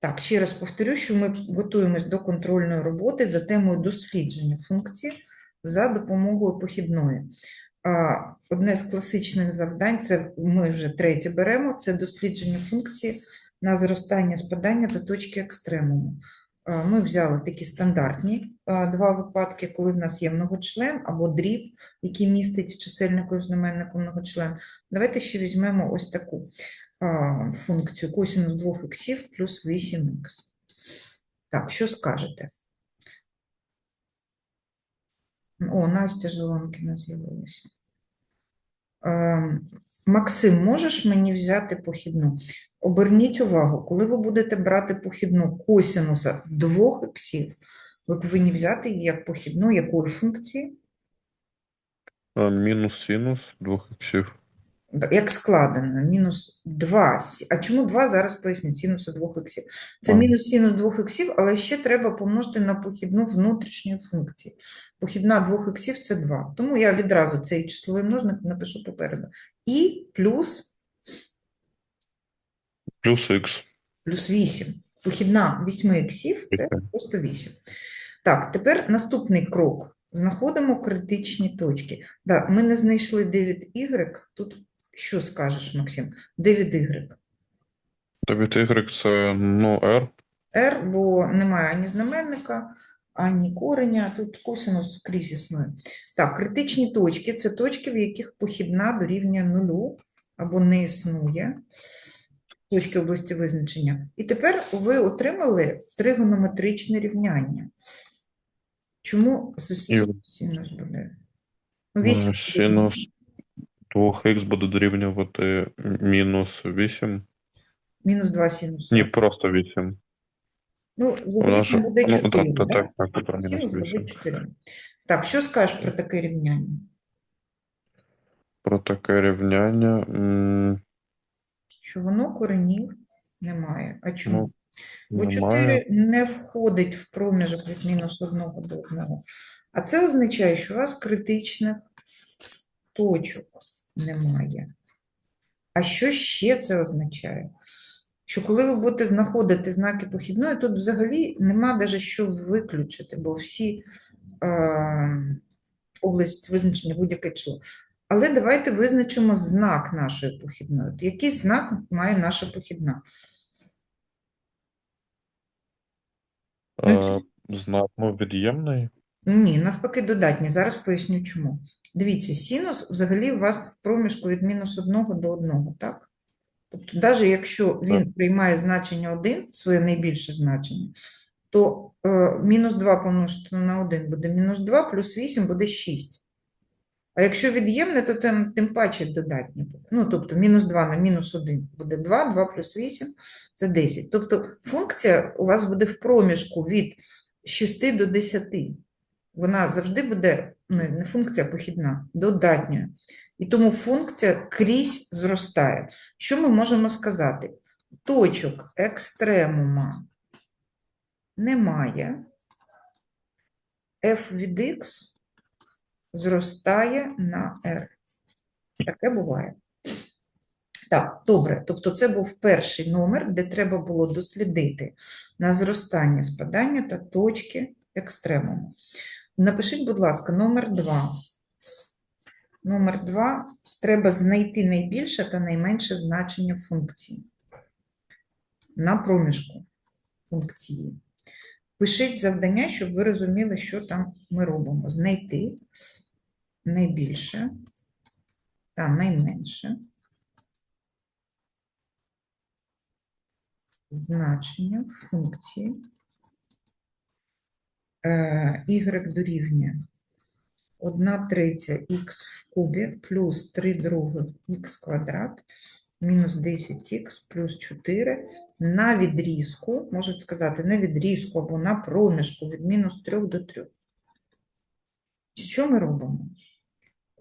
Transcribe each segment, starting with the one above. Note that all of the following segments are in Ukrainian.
Так, ще раз повторю, що ми готуємось до контрольної роботи за темою дослідження функції за допомогою похідної. Одне з класичних завдань, це ми вже третє беремо, це дослідження функції на зростання спадання до точки екстремуму. Ми взяли такі стандартні два випадки, коли в нас є многочлен або дріб, який містить в чисельнику і знаменнику многочлен. Давайте ще візьмемо ось таку функцію косинус 2х плюс 8х. Так, що скажете? О, Настя Желанкіна з'явилася. Максим, можеш мені взяти похідну? Оберніть увагу, коли ви будете брати похідну косинуса двох іксів, ви повинні взяти її як похідну якої функції? Мінус синус двох іксів. Як складено, мінус 2. А чому 2? Зараз поясню, синуса 2 іксів. Це мінус синус 2 іксів, але ще треба помножити на похідну внутрішньої функції. Похідна 2 іксів – це 2. Тому я відразу цей числовий множник напишу попереду. І плюс, Плюс х. плюс 8. Похідна 8 іксів – це просто 8. Так, тепер наступний крок. Знаходимо критичні точки. Да, ми не знайшли 9y. Тут що скажеш, Максим? 9y. Та від y це, ну, r. R, бо немає ані знаменника, ані кореня, тут косинус скрізь існує. Так, критичні точки – це точки, в яких похідна дорівнює нулю або не існує. Точки області визначення. І тепер ви отримали тригонометричне рівняння. Чому синус буде? Ну, Е, вісім 2х буде дорівнювати мінус 8. Мінус 2 синус. Ні, просто 8. Ну, нас же, буде ну, 4, так, так, так, так, про мінус Синус буде 8. 4. Так, що скажеш про таке рівняння? Про таке рівняння, м, Що воно коренів немає. А чому? ну, Бо немає. 4 не входить в проміжок від мінус 1 до 1. А це означає, що у вас критичних точок немає. А що ще це означає? Що коли ви будете знаходити знаки похідної, тут взагалі нема навіть що виключити, бо всі е, область визначення будь-яке число. Але давайте визначимо знак нашої похідної. Який знак має наша похідна? Е, Знак, від'ємний. Ні, навпаки, додатні. Зараз поясню чому. Дивіться, синус взагалі у вас в проміжку від мінус 1 до 1, так? Тобто, навіть якщо він приймає значення 1, своє найбільше значення, то е, мінус 2 помножити на 1 буде мінус 2, плюс 8 буде 6. А якщо від'ємне, то тим, тим паче додатнє буде. Ну, тобто мінус 2 на мінус 1 буде 2, 2 плюс 8 – це 10. Тобто функція у вас буде в проміжку від 6 до 10. Вона завжди буде, ну, не функція похідна, додатньою. І тому функція крізь зростає. Що ми можемо сказати? Точок екстремума немає. f від x зростає на r. Таке буває. Так, добре. Тобто це був перший номер, де треба було дослідити на зростання, спадання та точки екстремуму. Напишіть, будь ласка, номер 2. Номер 2. Треба знайти найбільше та найменше значення функції на проміжку функції. Пишіть завдання, щоб ви розуміли, що там ми робимо. Знайти найбільше та найменше значення функції y дорівнює 1 третя х в кубі плюс 3 других х квадрат мінус 10х плюс 4 на відрізку, можуть сказати, на відрізку або на проміжку від мінус 3 до 3. Що ми робимо?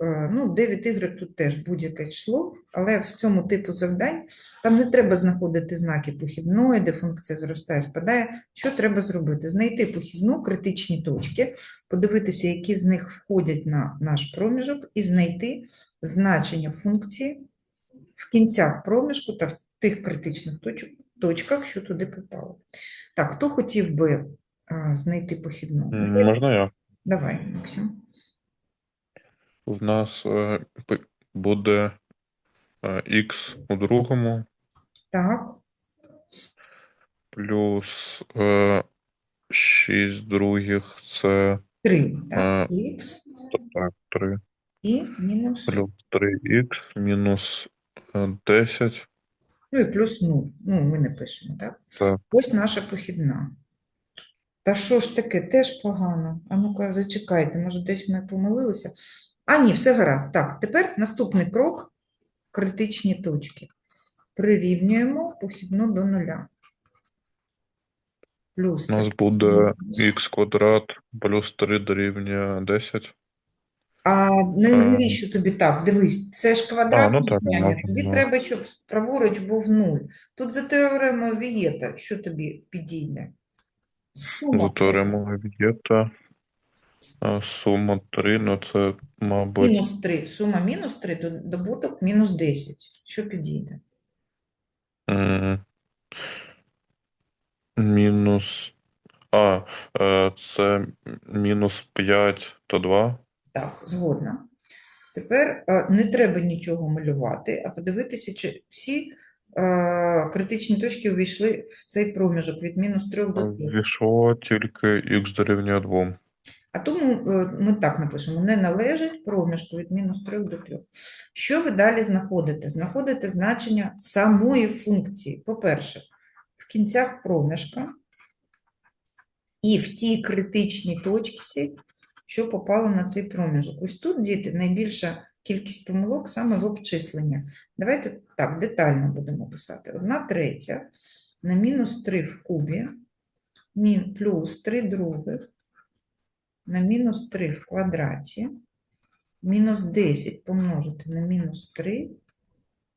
Е, Ну, 9y тут теж будь-яке число, але в цьому типу завдань там не треба знаходити знаки похідної, де функція зростає, спадає. Що треба зробити? Знайти похідну, критичні точки, подивитися, які з них входять на наш проміжок, і знайти значення функції в кінцях проміжку та в тих критичних точках, що туди попало. Так, хто хотів би а, знайти похідну? Можна я? Давай, Максим. В нас е, п- буде е, х у другому Так, плюс е, 6 других це 3, так, Е, х так, 3 і мінус, плюс 3х мінус е, 10. ну і плюс 0. Ну, ми не пишемо, так? Так. Ось наша похідна. Та що ж таке, теж погано. А ну-ка, зачекайте, може десь ми помилилися. А, ні, все гаразд. Так, тепер наступний крок – критичні точки. Прирівнюємо похідну до нуля. Плюс У нас буде х квадрат плюс 3 дорівнює 10. А навіщо тобі так? Дивись, це ж квадрат ну так, можна, Тобі ну. треба, щоб праворуч був 0. Тут за теоремою Вієта, що тобі підійде? Сума. За теоремою Вієта сума 3, ну це, мабуть, Мінус 3. Сума мінус 3, до- добуток мінус 10. Що підійде? м, мінус. А, е, це мінус 5 то 2. Так, згодна. Тепер е, не треба нічого малювати, а подивитися, чи всі е, критичні точки увійшли в цей проміжок від мінус 3 до 3. Війшло тільки х дорівнює 2. А тому е, ми так напишемо: не належить проміжку від мінус 3 до 3. Що ви далі знаходите? Знаходите значення самої функції. По-перше, в кінцях проміжка і в тій критичній точці, що попало на цей проміжок. Ось тут, діти, найбільша кількість помилок саме в обчисленні. Давайте так, детально будемо писати. Одна третя на мінус 3 в кубі, плюс 3 других на мінус 3 в квадраті, мінус 10 помножити на мінус 3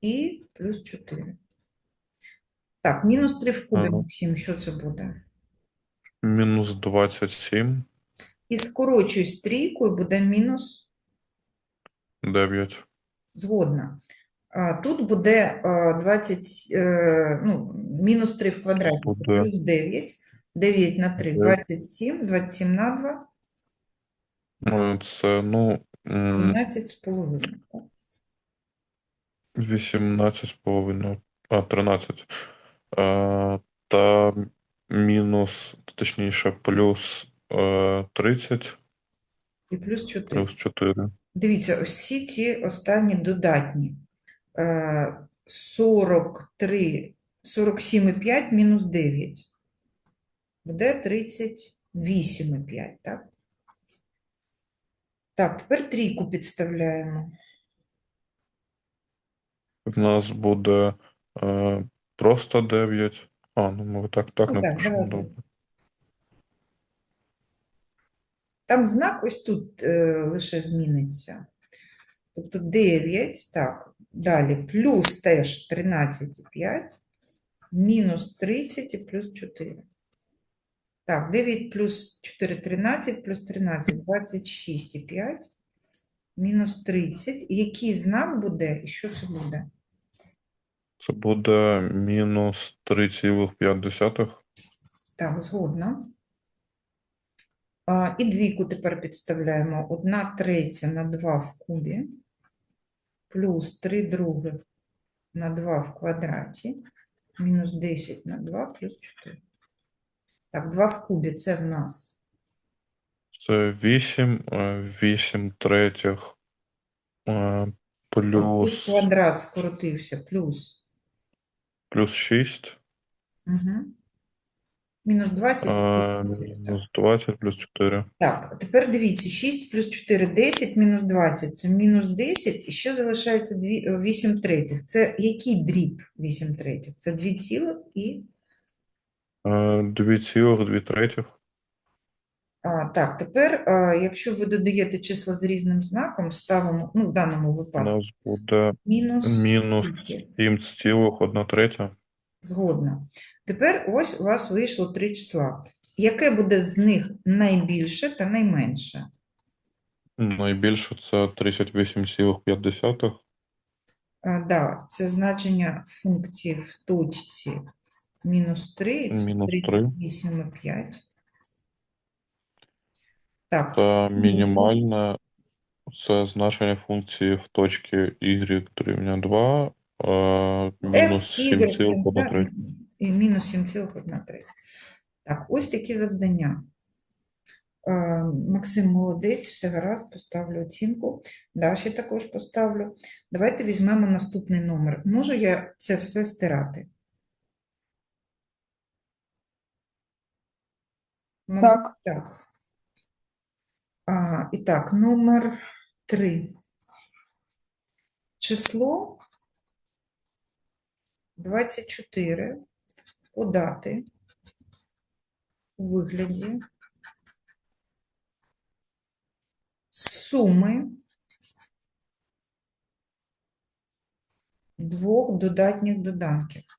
і плюс 4. Так, мінус 3 в кубі, Максим, що це буде? Мінус 27, І скорочуюсь трійкою, буде мінус 9. згодна. Тут буде а, 20, е, ну, мінус 3 в квадраті, це плюс 9. 9 на 3, 27, 27 на 2, Е, Це, ну, м, 17 з половиною. так? 18,5, а, 13. Е, Та мінус, точніше, плюс е, 30, І плюс 4. плюс 4. Дивіться, ось всі ці останні додатні. Е, 43, 47,5 мінус 9. Буде 38,5, так? Так, тепер трійку підставляємо. В нас буде е, просто 9. А, ну ми так, так Ну, напишемо, давай. добре. Там знак ось тут е, лише зміниться. Тобто 9, так, далі плюс теж 13,5, мінус 30 і плюс 4. Так, 9 плюс 4 – 13, плюс 13 – 26,5, мінус 30. Який знак буде, і що це буде? Це буде мінус 3,5. Так, згодна. А, і двійку тепер підставляємо. 1 третя на 2 в кубі, плюс 3 других на 2 в квадраті, мінус 10 на 2, плюс 4. Так, 2 в кубі – це в нас Це 8, е, 8 третіх, е, плюс, квадрат скоротився, плюс. плюс 6, Угу. Мінус 20. і е, плюс 4, так. мінус 20, плюс 4. Так, тепер дивіться, 6 плюс 4 – 10, мінус 20 – це мінус 10, і ще залишається дві- е, 8 третіх. Це який дріб 8 третіх? Це 2 цілих і... Е, 2,2 третіх. А, так, тепер, а, якщо ви додаєте числа з різним знаком, ставимо, ну, в даному У випадку, нас буде мінус мінус скільки? 7,1 третя. Згодна. Тепер ось у вас вийшло три числа. Яке буде з них найбільше та найменше? Найбільше це 38,5. А, да, це значення функції в точці Мінус 3, це Мінус три. 38,5. Так, Та мінімальне це значення функції в точці y дорівнює 2, е, мінус F, Y, 7,3. і мінус 7,1. Так, ось такі завдання. Е, Максим молодець, все гаразд, поставлю оцінку. Даші також поставлю. Давайте візьмемо наступний номер. Можу я це все стирати? Так. так. А, і так, номер 3. Число 24 подати у вигляді суми двох додатніх доданків.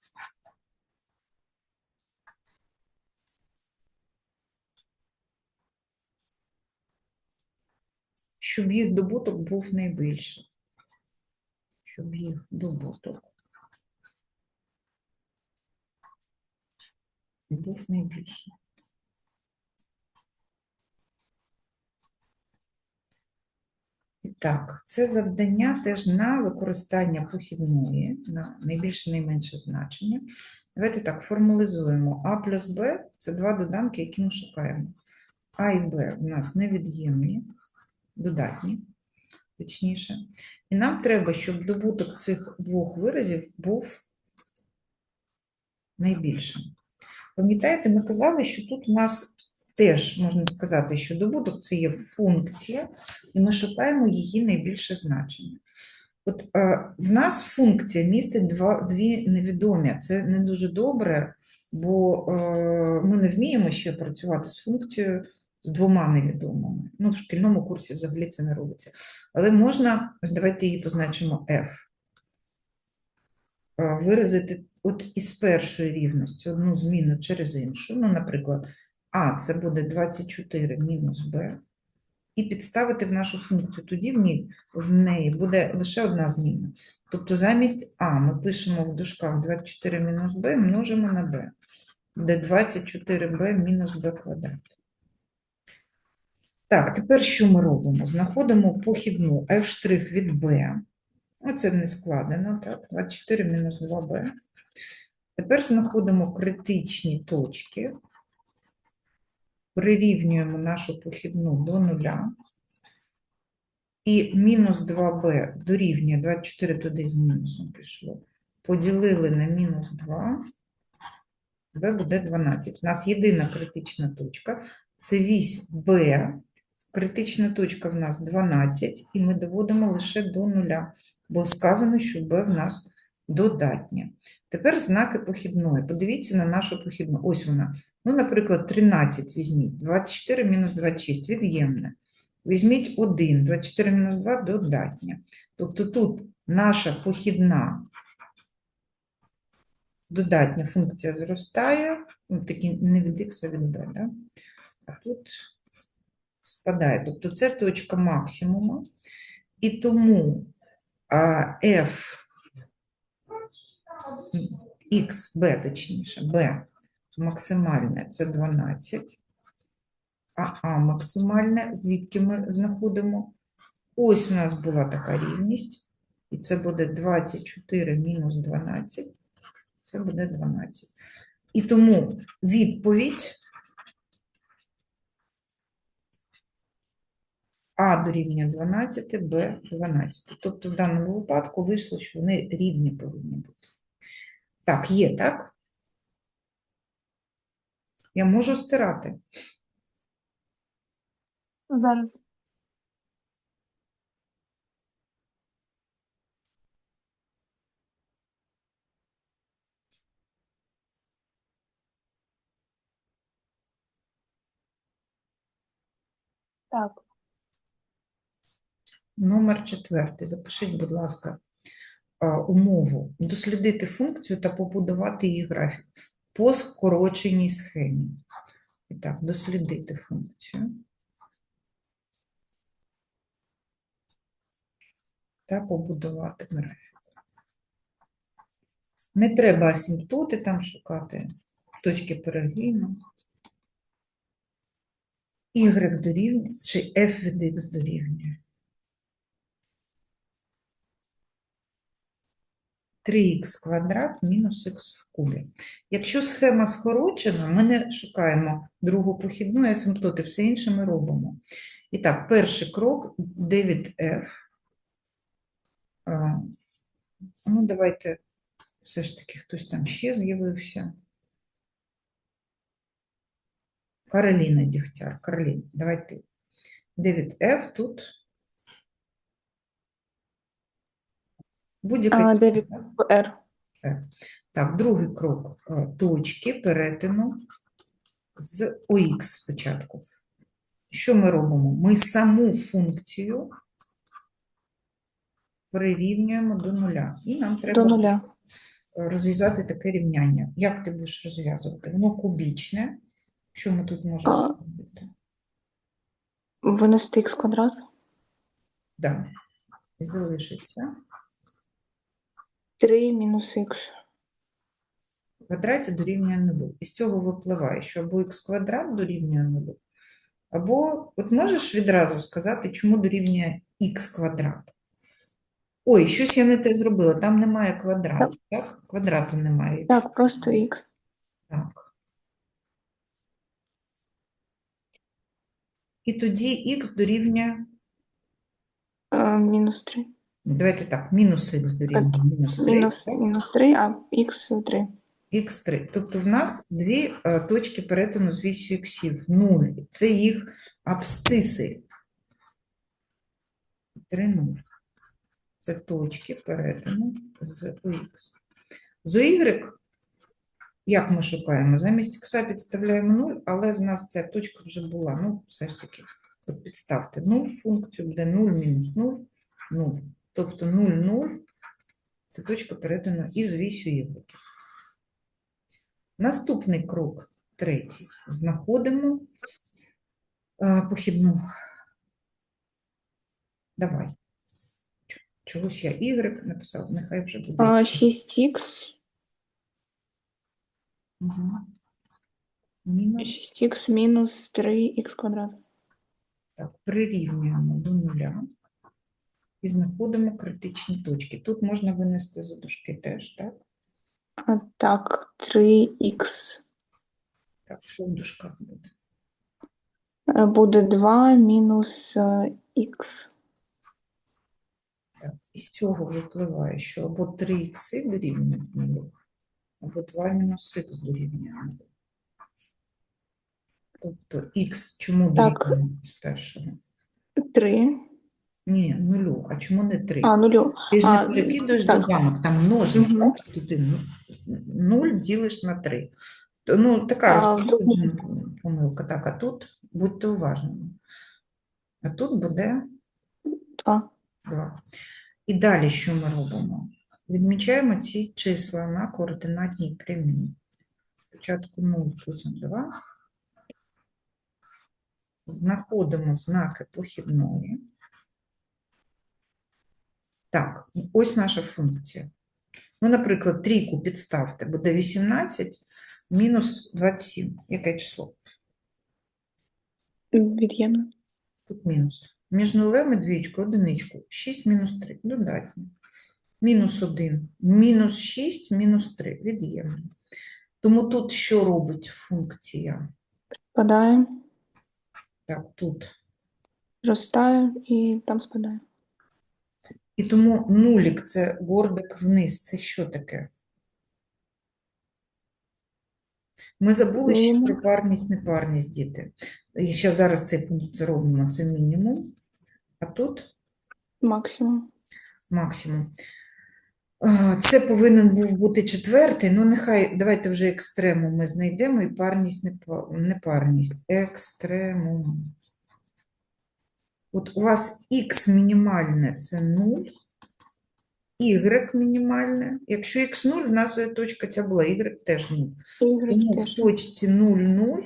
Щоб їх добуток був найбільший. Щоб їх добуток був найбільший. І так, це завдання теж на використання похідної, на найбільше найменше значення. Давайте так, формалізуємо. А плюс Б – це два доданки, які ми шукаємо. А і Б у нас невід'ємні, додатні, точніше. І нам треба, щоб добуток цих двох виразів був найбільшим. Пам'ятаєте, ми казали, що тут у нас теж можна сказати, що добуток це є функція, і ми шукаємо її найбільше значення. От е, в нас функція містить два, дві невідомі. Це не дуже добре, бо е, ми не вміємо ще працювати з функцією з двома невідомими. Ну, в шкільному курсі взагалі це не робиться. Але можна, давайте її позначимо F. Е, Виразити от із першої рівності одну зміну через іншу. Ну, наприклад, А це буде 24 мінус Б. І підставити в нашу функцію. Тоді в ній, в неї буде лише одна зміна. Тобто замість А ми пишемо в дужках 24 мінус Б множимо на Б. Буде 24b мінус b квадрат. Так, тепер що ми робимо? Знаходимо похідну f' від b. Оце не складено, так? 24 мінус 2b. Тепер знаходимо критичні точки. Прирівнюємо нашу похідну до нуля. І мінус 2b дорівнює 24 туди з мінусом пішло. Поділили на мінус 2. b буде 12. У нас єдина критична точка. Це вісь b. Критична точка в нас 12, і ми доводимо лише до нуля, бо сказано, що b в нас додатнє. Тепер знаки похідної. Подивіться на нашу похідну. Ось вона. Ну, наприклад, 13 візьміть. 24 мінус 26 від'ємне. Візьміть 1, 24 мінус 2 додатнє. Тобто тут наша похідна додатня функція зростає, ну, такі не від х, а від b, да? а тут спадає. Тобто це точка максимуму. І тому f x, b, точніше, b максимальне це 12, а а максимальне, звідки ми знаходимо? Ось у нас була така рівність, і це буде 24 мінус 12, це буде 12. І тому відповідь А дорівнює 12, Б 12. Тобто в даному випадку вийшло, що вони рівні повинні бути. Так, є, так? Я можу стирати. Зараз. Так, Номер четвертий. Запишіть, будь ласка, умову. Дослідити функцію та побудувати її графік по скороченій схемі. І так, дослідити функцію. Та побудувати графік. Не треба асимптоти там шукати, точки перегину. Y дорівнює, чи f від x дорівнює. 3х квадрат мінус х в кубі. Якщо схема скорочена, ми не шукаємо другу похідну асимптоти, все інше ми робимо. І так, перший крок 9f. Ну, давайте, все ж таки, хтось там ще з'явився. Кароліна Дігтяр. Кароліна, давай ти. 9f тут. Будь-яка А, 9 R. Так, другий крок. е, Точки перетину з ОХ спочатку. Що ми робимо? Ми саму функцію прирівнюємо до нуля. І нам треба До нуля. е, розв'язати таке рівняння. Як ти будеш розв'язувати? Воно кубічне. Що ми тут можемо зробити? Винести х квадрат. Да. Залишиться. 3 мінус х. В квадраті дорівнює нулю. Із цього випливає, що або х квадрат дорівнює нулю, або от можеш відразу сказати, чому дорівнює х квадрат. Ой, щось я не те зробила, там немає квадрату, так? Квадрату немає. Так, просто х. Так. І тоді х дорівнює, Е, Мінус 3. Давайте так, мінус х дорівнює мінус 3. Мінус, мінус 3, а х 3. Х3. Тобто в нас дві е, точки перетину з вісю іксів. 0. Це їх абсциси. 3, 0. Це точки перетину з ОХ. З Y, як ми шукаємо? Замість х підставляємо 0, але в нас ця точка вже була. Ну, все ж таки, от підставте 0 функцію, буде 0 мінус 0, 0. Тобто 0, 0 – це точка перетину із вісю Y. Наступний крок, третій. Знаходимо е, похідну. Давай. Чогось я Y написав, нехай вже буде. А, 6х. Угу. Мінус. 6х мінус 3х квадрат. Так, прирівнюємо до нуля і знаходимо критичні точки. Тут можна винести за дужки теж, так? А, так, 3х. Так, що в дужках буде? Е, Буде 2 мінус е, х. Так, із цього випливає, що або 3 ікси дорівнюють нулю, або 2 мінус х дорівнює нулю. Тобто х чому дорівнює з першого? 3. Ні, нулю. А чому не 3? А, нулю. Ти ж не а, перекидуєш так. доданок, там множник, Мгм. так? Туди ну- 0 ділиш на 3. То, Ну, така А, помилка. Так, а тут будьте уважними. А тут буде 2. 2. І далі що ми робимо? Відмічаємо ці числа на координатній прямій. Спочатку 0 плюс 2. Знаходимо знаки похідної. Так, ось наша функція. Ну, наприклад, трійку підставте, буде 18 мінус 27. Яке число? Від'ємно. Тут мінус. Між нулем і двічкою одиничку. 6 мінус 3. Додатньо. Мінус 1. Мінус 6, мінус 3. Від'ємно. Тому тут що робить функція? Спадає, Так, тут. зростає і там спадає. І тому нулік – це горбик вниз. Це що таке? Ми забули ще про парність, непарність, діти. І ще зараз цей пункт зробимо. Це мінімум. А тут Максимум. максимум. Це повинен був бути четвертий, ну нехай, давайте вже екстремум ми знайдемо і парність, непа- непарність. Екстремум. От у вас х мінімальне – це 0, y мінімальне. Якщо х 0, в нас точка ця була, y теж 0. Y Тому в точці 0, 0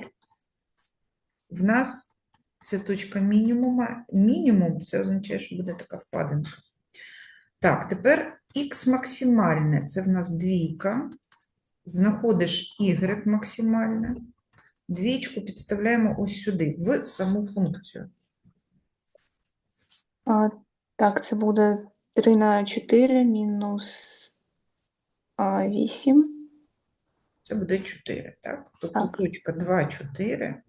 в нас це точка мінімума. Мінімум – це означає, що буде така впадинка. Так, тепер х максимальне це в нас двійка. Знаходиш y максимальне. Двічку підставляємо ось сюди, в саму функцію. А, так, це буде 3 на 4 мінус а, 8. Це буде 4, так? Тобто Так. точка 2, 4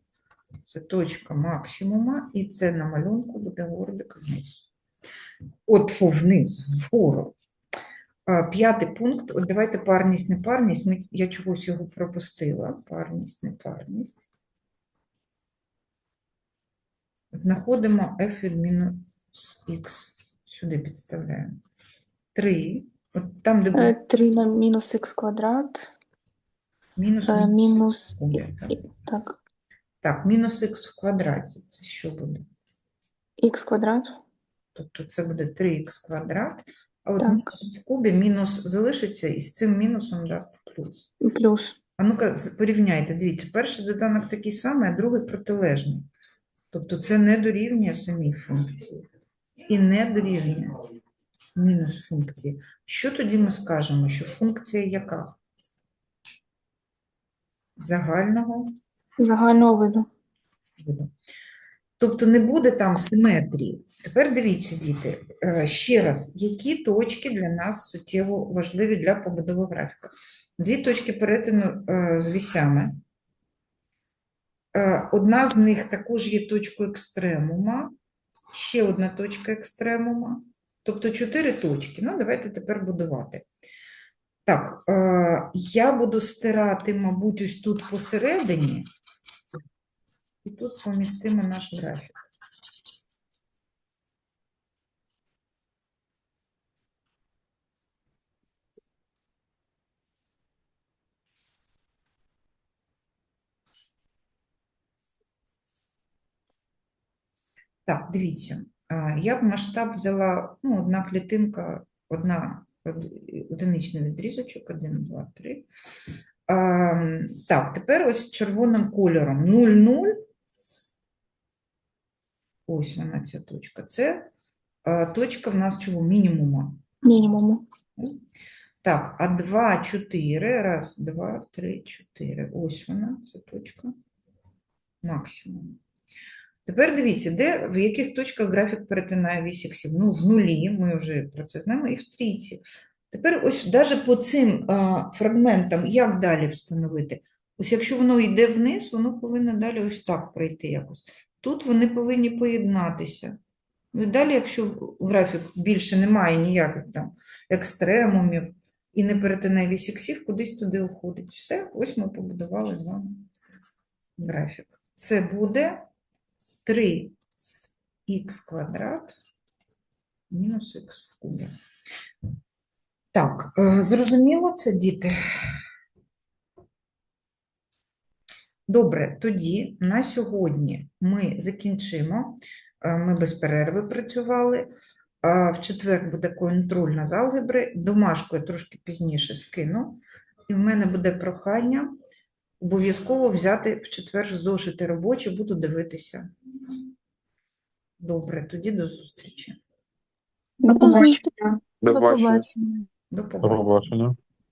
це точка максимума, і це на малюнку буде горбик вниз. От фу, вниз, вгору. А, П'ятий пункт. От давайте парність, непарність. Ми, я чогось його пропустила. Парність, непарність. Знаходимо f від мінус х. Сюди підставляємо. 3. От там, де буде 3 на мінус х квадрат. мінус, е, мінус буде, так. і- Так, Так, мінус х в квадраті. Це що буде? х квадрат. Тобто це буде 3х квадрат, а от Так. мінус в кубі мінус залишиться і з цим мінусом дасть плюс. Плюс. А ну-ка, з- порівняйте, дивіться, перший доданок такий самий, а другий протилежний. Тобто це не дорівнює самій функції і не дорівнює мінус функції. Що тоді ми скажемо, що функція яка? Загального Загального виду. виду. Тобто не буде там симетрії. Тепер дивіться, діти, е, ще раз, які точки для нас суттєво важливі для побудови графіка? Дві точки перетину е, з вісями. Е, Одна з них також є точкою екстремума, ще одна точка екстремума. Тобто чотири точки. Ну, давайте тепер будувати. Так, е, я буду стирати, мабуть, ось тут посередині. І тут помістимо наш графік. Так, дивіться, я б масштаб взяла, ну, одна клітинка, одна одиничний відрізочок, 1, 2, 3. А, так, тепер ось червоним кольором 0, 0. Ось вона ця точка. Це а, точка в нас чого? Мінімума. Мінімуму. Так, а 2, 4, раз, два, три, чотири. Ось вона, ця точка. Максимум. Тепер дивіться, де, в яких точках графік перетинає вісь іксів. Ну, в нулі, ми вже про це знаємо, і в трійці. Тепер ось навіть по цим а, фрагментам, як далі встановити? Ось якщо воно йде вниз, воно повинно далі ось так пройти якось. Тут вони повинні поєднатися. Ну і далі, якщо графік більше немає ніяких там екстремумів і не перетинає вісь іксів, кудись туди уходить. Все, ось ми побудували з вами графік. Це буде 3х квадрат мінус х в кубі. Так, е, зрозуміло це, діти? Добре, тоді на сьогодні ми закінчимо. Е, Ми без перерви працювали. А В четвер буде контрольна з алгебри. Домашку я трошки пізніше скину. І в мене буде прохання обов'язково взяти в четвер зошити робочі, буду дивитися. Добре, тоді до зустрічі. До побачення. До побачення. До побачення.